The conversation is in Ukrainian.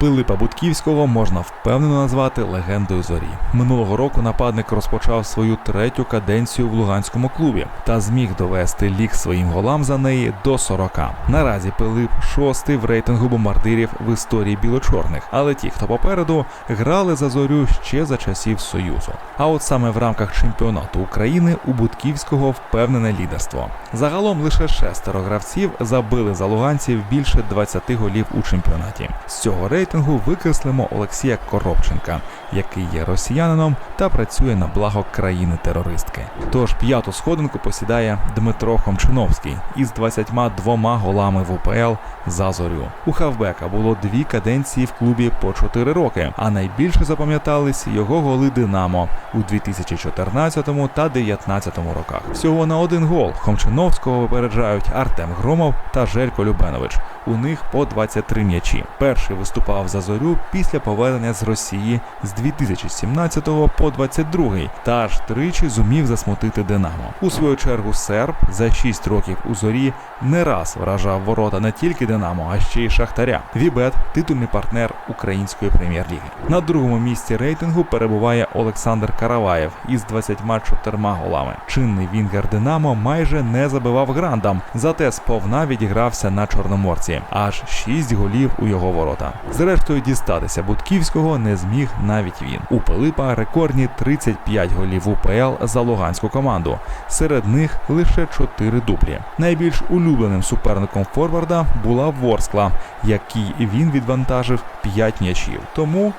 Пилипа Будківського можна впевнено назвати легендою зорі. Минулого року нападник розпочав свою третю каденцію в луганському клубі та зміг довести ліг своїм голам за неї до 40. Наразі Пилип шостий в рейтингу бомбардирів в історії білочорних, але ті, хто попереду, грали за зорю ще за часів Союзу. А от саме в рамках чемпіонату України у Будківського впевнене лідерство. Загалом лише шестеро гравців забили за луганців більше 20 голів у чемпіонаті. З цього рейтингу викреслимо Олексія Коробченка, який є росіянином та працює на благо країни-терористки. Тож п'яту сходинку посідає Дмитро Хомчиновський із 22 голами в УПЛ за зорю. У Хавбека було дві каденції в клубі по 4 роки, а найбільше запам'ятались його голи Динамо у 2014 та 2019 роках. Всього на один гол Хомчиновського випереджають Артем Громов та Желько Любенович. У них по 23 м'ячі. Перший виступав за зорю після повернення з Росії з 2017 по 22 та аж тричі зумів засмутити Динамо. У свою чергу серб за 6 років у зорі не раз вражав ворота не тільки Динамо, а ще й Шахтаря. Вібет титульний партнер української прем'єр-ліги. На другому місці рейтингу перебуває Олександр Караваєв із 24 голами. Чинний Вінгер Динамо майже не забивав грандам, зате сповна відігрався на чорноморці. Аж 6 голів у його ворота. Зрештою, дістатися Будківського не зміг навіть він. У Пилипа рекордні 35 голів УПЛ за луганську команду. Серед них лише 4 дублі. Найбільш улюбленим суперником Форварда була Ворскла, який він відвантажив 5 м'ячів. Тому